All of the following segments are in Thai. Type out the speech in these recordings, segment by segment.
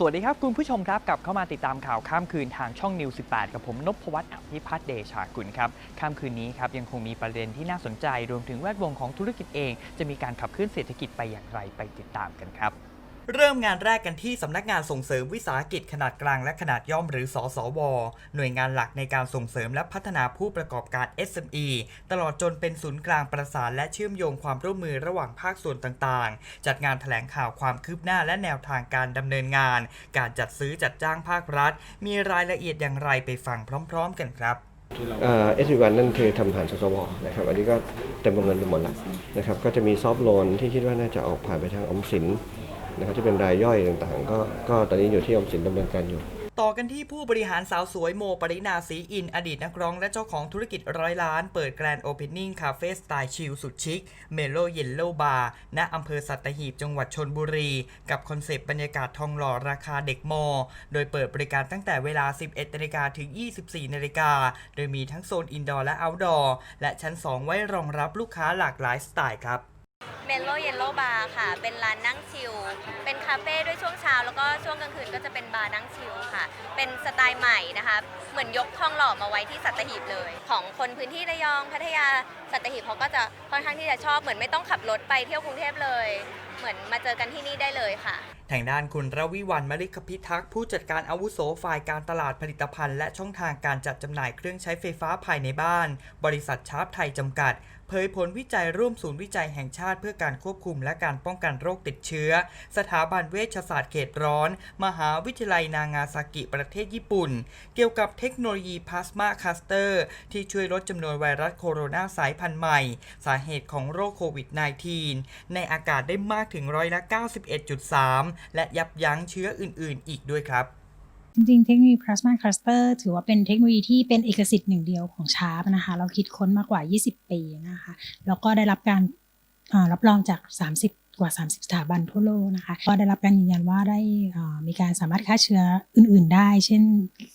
สวัสดีครับ คุณผู้ชมครับกลับเข้ามาติดตามข่าวข้ามคืนทางช่องนิว 18 กับผมนพวัตน์อภิพัฒน์เดชากุลครับข้ามคืนนี้ครับยังคงมีประเด็นที่น่าสนใจรวมถึงแวดวงของธุรกิจเอง จะมีการขับเคลื่อนเศรษฐกิจไปอย่างไรไปติดตามกันครับ เริ่มงานแรกกันที่สำนักงานส่งเสริมวิสาหกิจขนาดกลางและขนาดย่อมหรือสสว หน่วยงานหลักในการส่งเสริมและพัฒนาผู้ประกอบการ SME ตลอดจนเป็นศูนย์กลางประสานและเชื่อมโยงความร่วมมือระหว่างภาคส่วนต่างๆ จัดงานแถลงข่าวความคืบหน้าและแนวทางการดำเนินงาน การจัดซื้อจัดจ้างภาครัฐ มีรายละเอียดอย่างไรไปฟังพร้อม ๆ กันครับเอสวีวันนั่นคือทำผ่านสสวนะครับ อันนี้ก็เต็มวงเงินไปหมดแล้วนะครับ ก็จะมีซอฟต์โลนที่คิดว่าน่าจะออกผ่านไปทางอมสิน นะครับที่เป็นรายย่อยต่างๆ ก็ก็ตอนนี้อยู่ที่ออมสินดำเนินการอยู่ ต่อกันที่ผู้บริหารสาวสวยโมปรินาศรีอิน อดีตนักร้องและเจ้าของธุรกิจร้อยล้าน เปิดแกรนด์โอเพนนิ่งคาเฟ่สไตล์ชิลสุดชิคเมโลเยลโลบาร์ณอำเภอสัตหีบจังหวัดชนบุรี กับคอนเซปต์บรรยากาศทองหล่อราคาเด็กมอ โดยเปิดบริการตั้งแต่เวลา 11นาฬิกาถึง 24นาฬิกาโดยมีทั้งโซนอินดอร์และเอาท์ดอร์และชั้น 2 ไว้รองรับลูกค้าหลากหลายสไตล์ครับ เมลโลเยลโลบาร์ค่ะ เป็นร้านนั่งชิล เป็นคาเฟ่ด้วยช่วงเช้า แล้วก็ช่วงกลางคืนก็จะเป็นบาร์นั่งชิลค่ะ เป็นสไตล์ใหม่นะคะ เหมือนยกทองหล่อมาไว้ที่สัตหีบเลย ของคนพื้นที่ระยองพัทยาสัตหีบเขาก็จะค่อนข้างที่จะชอบเหมือนไม่ต้องขับรถไปเที่ยวกรุงเทพเลย เหมือนมาเจอกันที่นี่ได้เลยค่ะ ทางด้านคุณระวิวันมลิกพิทักษ์ผู้จัดการอาวุโสฝ่ายการตลาดผลิตภัณฑ์ และช่องทางการจัดจำหน่ายเครื่องใช้ไฟฟ้าภายในบ้าน บริษัทชาร์ปไทยจำกัด เผยผลวิจัยร่วมศูนย์วิจัยแห่งชาติเพื่อการควบคุมและการป้องกันโรคติดเชื้อ สถาบันเวชศาสตร์เขตร้อน มหาวิทยาลัยนางาซากิประเทศญี่ปุ่น เกี่ยวกับเทคโนโลยีพลาสมาคัสเตอร์ ที่ช่วยลดจำนวนไวรัสโคโรนาสายพันธุ์ใหม่ สาเหตุของโรคโควิด -19 ในอากาศได้มากถึงร้อยละ91.3 และยับยั้งเชื้ออื่น ๆ อีกด้วยครับ จริงๆ เทคโนโลยี Plasma Cluster ถือว่าเป็นเทคโนโลยีที่เป็นเอกสิทธิ์หนึ่งเดียวของชาร์ปนะคะ เราคิดค้นมากกว่า 20 ปีนะคะ แล้วก็ได้รับการรับรองจาก 30 กว่า 30 สถาบันทั่วโลกนะคะ ก็ได้รับการยืนยันว่าได้มีการสามารถฆ่าเชื้ออื่น ๆ ได้ เช่น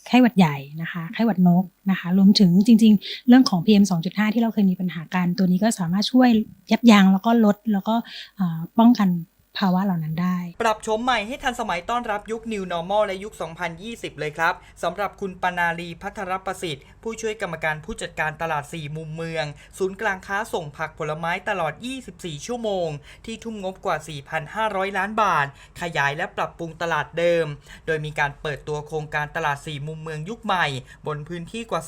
ไข้หวัดใหญ่นะคะ ไข้หวัดนกนะคะ รวมถึงจริง ๆ เรื่องของ PM 2.5 ที่เราเคยมีปัญหากัน ตัวนี้ก็สามารถช่วยยับยั้งแล้วก็ลดแล้วก็ป้องกัน ภาวะเหล่านั้นได้ ปรับโฉมใหม่ให้ทันสมัยต้อนรับยุค New Normal และยุค 2020 เลยครับสำหรับคุณปนาลีพัทรประสิทธิ์ ผู้ช่วยกรรมการผู้จัดการตลาด 4 มุมเมือง ศูนย์กลางค้าส่งผักผลไม้ตลอด 24 ชั่วโมง ที่ทุ่มงบกว่า 4,500 ล้านบาท ขยายและปรับปรุงตลาดเดิม โดยมีการเปิดตัวโครงการตลาด 4 มุมเมืองยุคใหม่ บนพื้นที่กว่า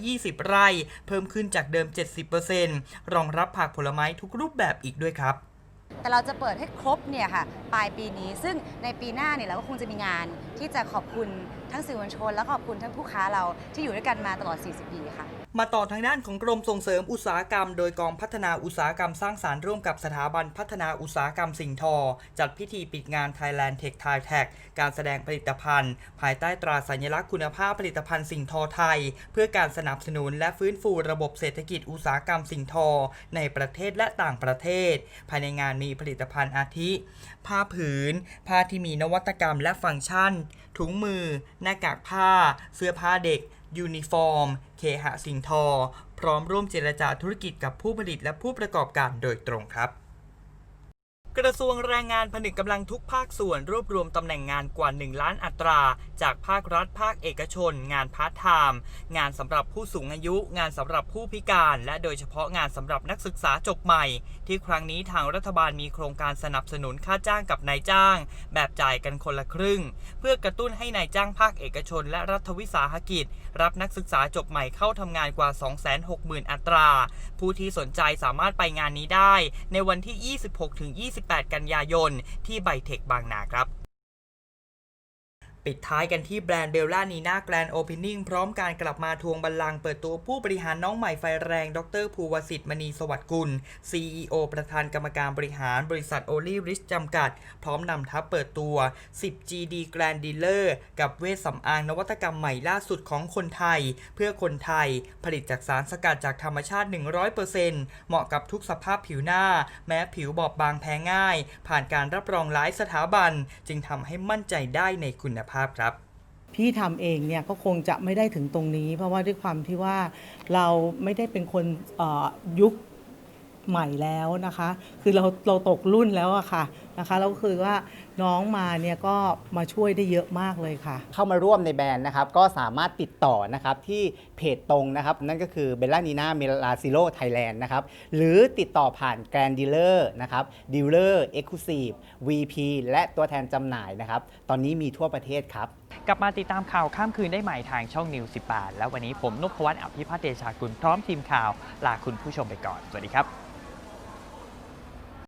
320 ไร่ เพิ่มขึ้นจากเดิม 70%รองรับผักผลไม้ทุกรูปแบบอีกด้วยครับ แต่เราจะเปิดให้ครบเนี่ยค่ะปลายปีนี้ ซึ่งในปีหน้าเนี่ยเราก็คงจะมีงานที่จะขอบคุณทั้งสื่อมวลชน และขอบคุณทั้งผู้ค้าเราที่อยู่ด้วยกันมาตลอด 40 ปีค่ะ มาต่อทางด้านของกรมส่งเสริมอุตสาหกรรม โดยกองพัฒนาอุตสาหกรรมสร้างสารรค์ร่วมกับสถาบันพัฒนาอุตสาหกรรมสิ่งทอ จัดพิธีปิดงาน Thailand Tech Thai Tech การแสดงผลิตภัณฑ์ ภายใต้ตราสัญลักษณ์คุณภาพผลิตภัณฑ์สิ่งทอไทย เพื่อการสนับสนุนและฟื้นฟูระบบเศรษฐกิจอุตสาหกรรมสิ่งทอ ในประเทศและต่างประเทศ ภายในงานมีผลิตภัณฑ์อาทิ ผ้าผืน ผ้าที่มีนวัตกรรมและฟังก์ชัน ถุงมือ หน้ากากผ้า เสื้อผ้าเด็ก ยูนิฟอร์ม เคหะสิงทอ พร้อมร่วมเจรจาธุรกิจกับผู้ผลิตและผู้ประกอบการโดยตรงครับ กระทรวงแรงงานผนึกกำลังทุกภาคส่วนรวบรวมตำแหน่งงานกว่า 1 ล้านอัตรา จากภาครัฐ ภาคเอกชน งานพาร์ทไทม์งานสำหรับผู้สูงอายุ งานสำหรับผู้พิการ และโดยเฉพาะงานสำหรับนักศึกษาจบใหม่ ที่ครั้งนี้ทางรัฐบาลมีโครงการสนับสนุนค่าจ้างกับนายจ้าง แบบจ่ายกันคนละครึ่ง เพื่อกระตุ้นให้นายจ้างภาคเอกชน และรัฐวิสาหกิจ รับนักศึกษาจบใหม่เข้าทำงานกว่า 260,000 อัตรา ผู้ที่สนใจสามารถไปงานนี้ได้ ในวันที่28 กันยายน ที่ไบเทคบางนาครับ ปิดท้ายกันที่แบรนด์เบลล่านีนาแกรนโอเพนนิ่งพร้อมการกลับมาทวงบัลลังก์เปิดตัวผู้บริหารน้องใหม่ไฟแรง ดรภูวสิทธิ์มณีสวัสดิ์กุล CEO ประธานกรรมการบริหารบริษัทโอลีริชจำกัด พร้อมนำทัพเปิดตัว 10 GD Grand Dealer กับเวชสำอางนวัตกรรมใหม่ล่าสุดของคนไทย เพื่อคนไทย ผลิตจากสารสกัดจากธรรมชาติ 100%เหมาะกับทุกสภาพผิวหน้า แม้ผิวบอบบางแพ้ง่าย ผ่านการรับรองหลายสถาบัน จึงทำให้มั่นใจได้ในคุณภาพครับ พี่ทำเองเนี่ยก็คงจะไม่ได้ถึงตรงนี้ เพราะว่าด้วยความที่ว่าเราไม่ได้เป็นคนยุค ใหม่แล้วนะคะ คือเราเราตกรุ่นแล้วอะค่ะนะคะแล้วก็คือว่าน้องมาเนี่ยก็มาช่วยได้เยอะมากเลยค่ะ เข้ามาร่วมในแบรนด์นะครับ ก็สามารถติดต่อนะครับที่เพจตรงนะครับ นั่นก็คือเบลล่านีนาเมลาซิโ o ไทยแลนด์นะครับ หรือติดต่อผ่านแกรนดีลเลอร์นะครับดีลเลอร์เอ็กซ์คลูซีฟ VP และตัวแทนจำหน่ายนะครับ ตอนนี้มีทั่วประเทศครับ กลับมาติดตามข่าวข้ามคืนได้ใหม่ทางช่องนิว18แล้ววันนี้ผมนพวัฒน์อภิพัฒน์เดชากุลพร้อมทีมข่าวลาคุณผู้ชมไปก่อน สวัสดีครับ